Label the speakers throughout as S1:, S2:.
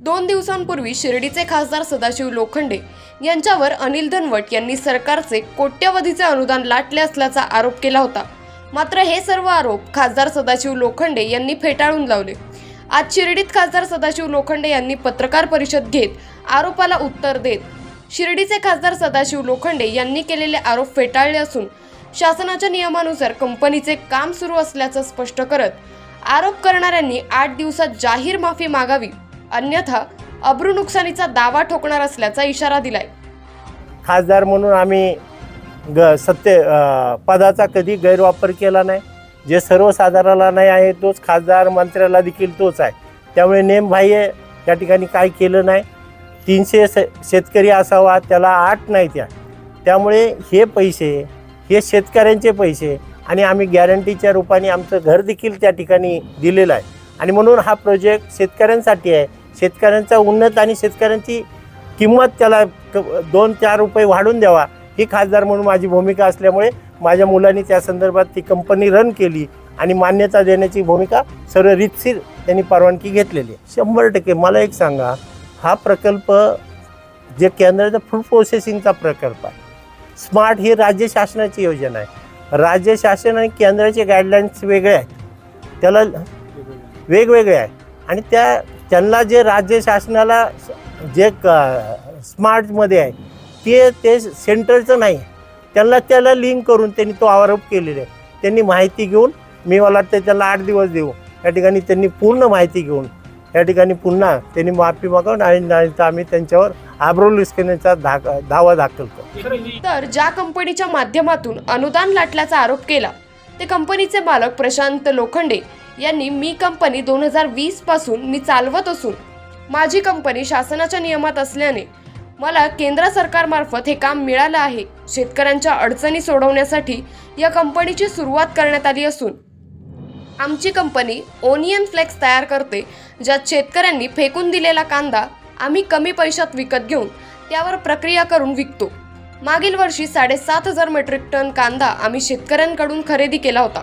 S1: दोन दिवसांपूर्वी शिर्डीचे खासदार सदाशिव लोखंडे यांच्यावर अनिल धनवट यांनी सरकारचे कोट्यवधीचे अनुदान लाटले असल्याचा आरोप केला होता. मात्र हे सर्व आरोप खासदार सदाशिव लोखंडे यांनी फेटाळून लावले. आज शिर्डीत खासदार सदाशिव लोखंडे यांनी पत्रकार परिषद घेत आरोपाला उत्तर देत शिर्डीचे खासदार सदाशिव लोखंडे यांनी केलेले आरोप फेटाळले असून शासनाच्या नियमानुसार कंपनीचे काम सुरू असल्याचं स्पष्ट करत आरोप करणाऱ्यांनी आठ दिवसात जाहीर माफी मागावी. अन्यथा अब्रू नुकसानीचा दावा ठोकणार असल्याचा इशारा दिलाय.
S2: खासदार म्हणून आम्ही ग सत्य पदाचा कधी गैरवापर केला नाही. जे सर्वसाधारणाला नाही आहे तोच खासदार मंत्र्याला देखील तोच आहे. त्यामुळे नेमबाह्य त्या ठिकाणी काय केलं नाही. तीनशे स शेतकरी असावा त्याला आठ नाही त्या. त्यामुळे हे पैसे हे शेतकऱ्यांचे पैसे आणि आम्ही गॅरंटीच्या रूपाने आमचं घर देखील त्या ठिकाणी दिलेलं आहे. आणि म्हणून हा प्रोजेक्ट शेतकऱ्यांसाठी आहे. शेतकऱ्यांचा उन्नत आणि शेतकऱ्यांची किंमत त्याला दोन चार रुपये वाढून द्यावा ही खासदार म्हणून माझी भूमिका असल्यामुळे माझ्या मुलांनी त्या संदर्भात ती कंपनी रन केली आणि मान्यता देण्याची भूमिका सर्व रितसीर त्यांनी परवानगी घेतलेली आहे. शंभर टक्के. मला एक सांगा हा प्रकल्प जे केंद्राचा फूड प्रोसेसिंगचा प्रकल्प आहे स्मार्ट ही राज्य शासनाची योजना आहे. राज्य शासन आणि केंद्राचे गाईडलाईन्स वेगळे आहेत. त्याला वेगवेगळे आहे. आणि त्या त्यांना जे राज्य शासनाला जे क स्मार्टमध्ये आहे ते ते सेंटरचं नाही. त्यांना त्याला लिंक करून त्यांनी तो आरोप केलेला आहे. त्यांनी माहिती घेऊन मी मला वाटतं त्याला आठ दिवस देऊ. या ठिकाणी त्यांनी पूर्ण माहिती घेऊन या ठिकाणी पुन्हा त्यांनी माफी मागवून आणि नंतर आम्ही त्यांच्यावर आब्रोलिस्केनेचा धाक धावा दाखल करू
S1: तर ज्या कंपनीच्या माध्यमातून अनुदान लाटल्याचा आरोप केला ते कंपनीचे मालक प्रशांत लोखंडे यांनी मी कंपनी दोन हजार वीसपासून मी चालवत असून माझी कंपनी शासनाच्या नियमात असल्याने मला केंद्र सरकारमार्फत हे काम मिळालं आहे. शेतकऱ्यांच्या अडचणी सोडवण्यासाठी या कंपनीची सुरुवात करण्यात आली असून आमची कंपनी ओनियन फ्लेक्स तयार करते ज्यात शेतकऱ्यांनी फेकून दिलेला कांदा आम्ही कमी पैशात विकत घेऊन त्यावर प्रक्रिया करून विकतो. मागील वर्षी साडेसात हजार मेट्रिक टन कांदा आम्ही शेतकऱ्यांकडून खरेदी केला होता.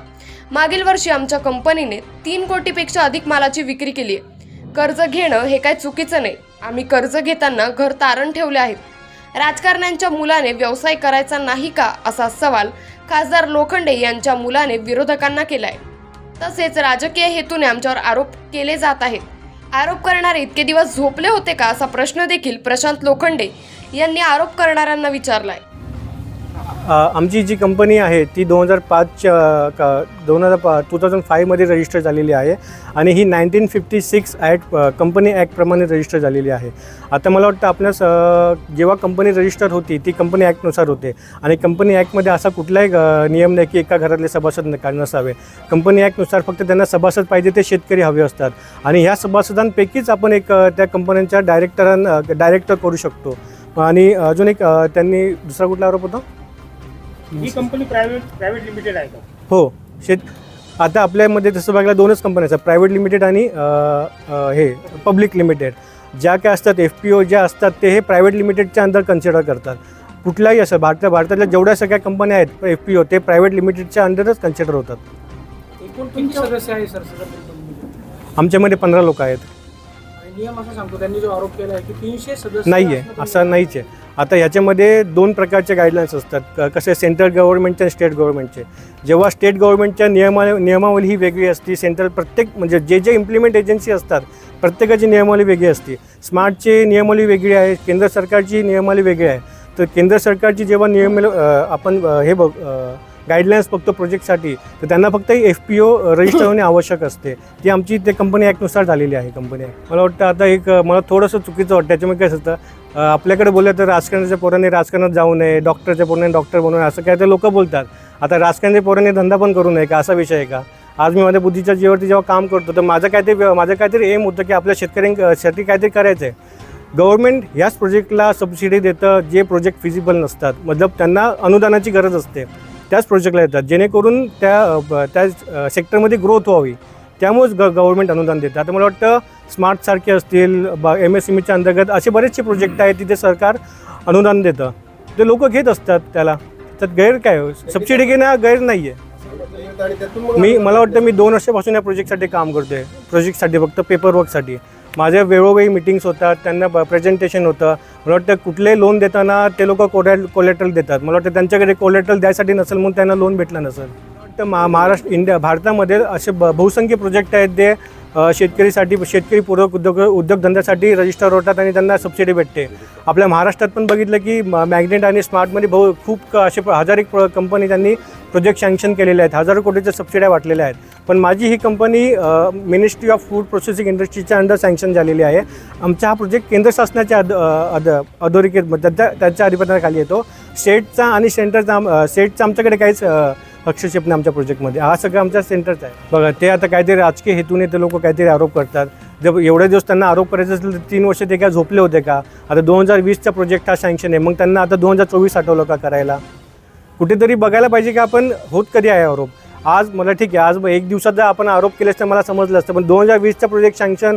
S1: मागील वर्षी आमच्या कंपनीने तीन कोटीपेक्षा अधिक मालाची विक्री केली आहे कर्ज घेणं हे काय चुकीचं नाही. आम्ही कर्ज घेताना घर तारण ठेवले आहेत. राजकारण्यांच्या मुलाने व्यवसाय करायचा नाही का असा सवाल खासदार लोखंडे यांच्या मुलाने विरोधकांना केलाय. तसेच राजकीय हेतूने आमच्यावर आरोप केले जात आहेत. आरोप करणारे इतके दिवस झोपले होते का असा प्रश्न देखील प्रशांत लोखंडे यांनी आरोप करणाऱ्यांना विचारलाय.
S3: आमची जी कंपनी आहे ती दोन हजार पाचच्या दोन हजार पा टू थाउजंड फायमध्ये रजिस्टर झालेली आहे आणि ही nineteen fifty six act company ॲक्टप्रमाणे register झालेली आहे. आता मला वाटतं आपल्यास जेव्हा कंपनी रजिस्टर होती ती कंपनी ॲक्टनुसार होते. आणि कंपनी ॲक्टमध्ये असा कुठलाही नियम नाही की एका घरातले सभासद न- नसावे. कंपनी ॲक्टनुसार फक्त त्यांना सभासद पाहिजे ते शेतकरी हवे असतात. आणि ह्या सभासदांपैकीच आपण एक त्या कंपन्यांच्या डायरेक्टरां डायरेक्टर करू शकतो. आणि अजून एक त्यांनी दुसरा कुठला आरोप होता?
S4: ही कंपनी प्रायव्हेट प्रायव्हेट लिमिटेड आहे का?
S3: हो शेत आता आपल्यामध्ये तसं बघायला दोनच कंपन्या असतात प्रायव्हेट लिमिटेड आणि अ, अ, हे पब्लिक लिमिटेड ज्या काय असतात एफ पी ओ ज्या असतात ते हे प्रायव्हेट लिमिटेडच्या अंदर कन्सिडर करतात. कुठलाही असं भारत भारतातल्या जेवढ्या सगळ्या कंपन्या आहेत एफ पी ओ ते प्रायव्हेट लिमिटेडच्या अंडरच कन्सिडर होतात.
S4: एकूण किती सदस्य आहे सर कंपनीमध्ये
S3: आमच्यामध्ये पंधरा लोक आहेत.
S4: नियम असा सांगतो त्यांनी जो आरोप केला आहे की तीनशे सदस्य
S3: नाही आहे असं नाहीच. आहे आता ह्याच्यामध्ये दोन प्रकारचे गाईडलाईन्स असतात. क- कसे सेंट्रल गव्हर्नमेंटचे आणि स्टेट गव्हर्नमेंटचे जेव्हा स्टेट गव्हर्नमेंटच्या नियमा नियमावली ही वेगळी असते सेंट्रल प्रत्येक म्हणजे जे जे इम्प्लिमेंट एजन्सी असतात प्रत्येकाची नियमावली वेगळी असते. स्मार्टची नियमावली वेगळी आहे केंद्र सरकारची नियमावली वेगळी आहे. तर केंद्र सरकारची जेव्हा नियम आपण अ, हे बघ गाईडलाईन्स फक्त प्रोजेक्टसाठी तर त्यांना फक्त एफ पी ओ रजिस्टर होणे आवश्यक असते. ती आमची ते कंपनी ॲक्टनुसार झालेली आहे कंपनी ॲक्ट मला वाटतं आता एक मला थोडंसं चुकीचं वाटतं. त्याच्यामुळे काय असतं आपल्याकडे बोललं तर राजकारणाच्या पोरांनी राजकारणात जाऊ नये डॉक्टरच्या पोरांनी डॉक्टर बनू नये असं काय ते लोकं बोलतात. आता राजकारणाच्या पोरांनी धंदा पण करू नये का? असा विषय आहे का? आज मी माझ्या बुद्धीच्या जीवावरती जेव्हा काम करतो तर माझं काहीतरी माझं काहीतरी एम होतं की आपल्या शेतकऱ्यांसाठी काहीतरी करायचं आहे गव्हर्नमेंट ह्याच प्रोजेक्टला सबसिडी देतं जे प्रोजेक्ट फिजिबल नसतात. मतलब त्यांना अनुदानाची गरज असते. त्याच प्रोजेक्टला येतात. जेणेकरून त्या ब- त्या सेक्टरमध्ये ग्रोथ व्हावी. त्यामुळेच ग गव्हर्नमेंट अनुदान देतं आता मला वाटतं स्मार्टसारखे असतील ब एम एस एम ईच्या अंतर्गत असे बरेचसे प्रोजेक्ट आहेत तिथे सरकार अनुदान देतं. ते लोक घेत असतात त्याला. त्यात गैर काय? सबसिडी घेणं गैर नाही आहे मी मला वाटतं मी दोन वर्षापासून या प्रोजेक्टसाठी काम करतोय. प्रोजेक्टसाठी फक्त पेपर वर्कसाठी माझ्या वेळोवेळी मिटिंग्स होतात त्यांना प्रेझेंटेशन होतं. मला वाटतं कुठले लोन देताना ते लोक कोलॅ कोलेट्रल देतात. मला वाटतं त्यांच्याकडे कोलेट्रल द्यायसाठी नसेल म्हणून त्यांना लोन भेटलं नसेल. तर मा महाराष्ट्र इंडिया भारतामध्ये असे ब बहुसंख्य प्रोजेक्ट आहेत जे शेतकरीसाठी शेतकरी पूरक उद्योग उद्योगधंद्यासाठी रजिस्टर होतात आणि त्यांना सबसिडी भेटते. आपल्या महाराष्ट्रात पण बघितलं की मॅग्नेट आणि स्मार्टमध्ये बहु खूप असे हजार एक कंपनी त्यांनी प्रोजेक्ट सँक्शन केलेले आहेत. हजारो कोटीच्या सबसिड्या वाटलेल्या आहेत. पण माझी ही company ministry of food processing इंडस्ट्रीच्या अंडर सँक्शन झालेली आहे. आमचा हा प्रोजेक्ट केंद्र शासनाच्या अध अध अधोरेखित त्याच्या त्याच्या अधिपत्याखाली येतो. स्टेटचा आणि सेंटरचा आम- आमच्याकडे काहीच हस्तक्षेप नाही आमच्या प्रोजेक्टमध्ये हा सगळं आमच्या सेंटरचा आहे. बघा ते आता काहीतरी राजकीय हेतूने ते लोक काहीतरी आरोप करतात. जर एवढे दिवस त्यांना आरोप करायचे असेल तर तीन वर्ष ते काय झोपले होते का? आता दोन हजार वीसचा प्रोजेक्ट हा सँक्शन आहे. मग त्यांना आता दोन हजार चोवीस आठवलं का करायला? कुठेतरी बघायला पाहिजे की आपण होत कधी आहे आरोप. आज मला ठीक आहे आज एक दिवसात जर आपण आरोप केले असतं मला समजलं असतं. पण दोन हजार वीसचा प्रोजेक्ट सँक्शन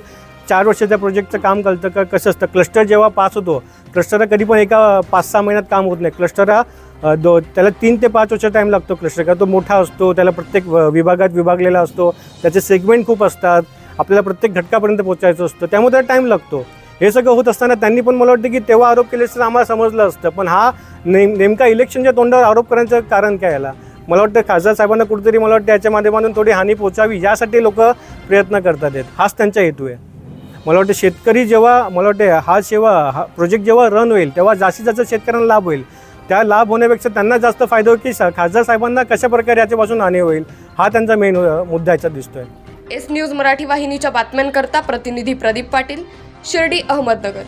S3: चार वर्षाच्या प्रोजेक्टचं काम करतं का? कसं असतं? क्लस्टर जेव्हा पास होतो क्लस्टर कधी पण एका पाच सहा महिन्यात काम होत नाही. क्लस्टर हा दो त्याला तीन ते पाच वर्ष टाईम लागतो क्लस्टर का तो मोठा असतो त्याला प्रत्येक विभागात विभागलेला असतो. त्याचे सेगमेंट खूप असतात. आपल्याला प्रत्येक घटकापर्यंत पोहोचायचं असतं. त्यामुळे त्याला टाईम लागतो. हे सगळं होत असताना त्यांनी पण मला वाटतं की तेव्हा आरोप केले असतं आम्हाला समजलं असतं. पण हा नेम नेमका इलेक्शनच्या तोंडावर आरोप करण्याचं कारण काय याला? मला वाटतं खासदार साहेबांना कुठेतरी मला वाटतं याच्या माध्यमातून थोडी हानी पोचावी यासाठी लोक प्रयत्न करतात आहेत. हाच त्यांचा हेतू आहे. मला वाटतं शेतकरी जेव्हा मला वाटतं हा सेवा हा प्रोजेक्ट जेव्हा रन होईल तेव्हा जास्तीत जास्त शेतकऱ्यांना लाभ होईल. त्या लाभ होण्यापेक्षा त्यांना जास्त फायदा होईल की स खासदार साहेबांना कशा प्रकारे याच्यापासून हानी होईल हा त्यांचा मेन मुद्दा याच्यात दिसतोय.
S1: एस न्यूज मराठी वाहिनीच्या बातम्यांकरता प्रतिनिधी प्रदीप पाटील शिर्डी अहमदनगर.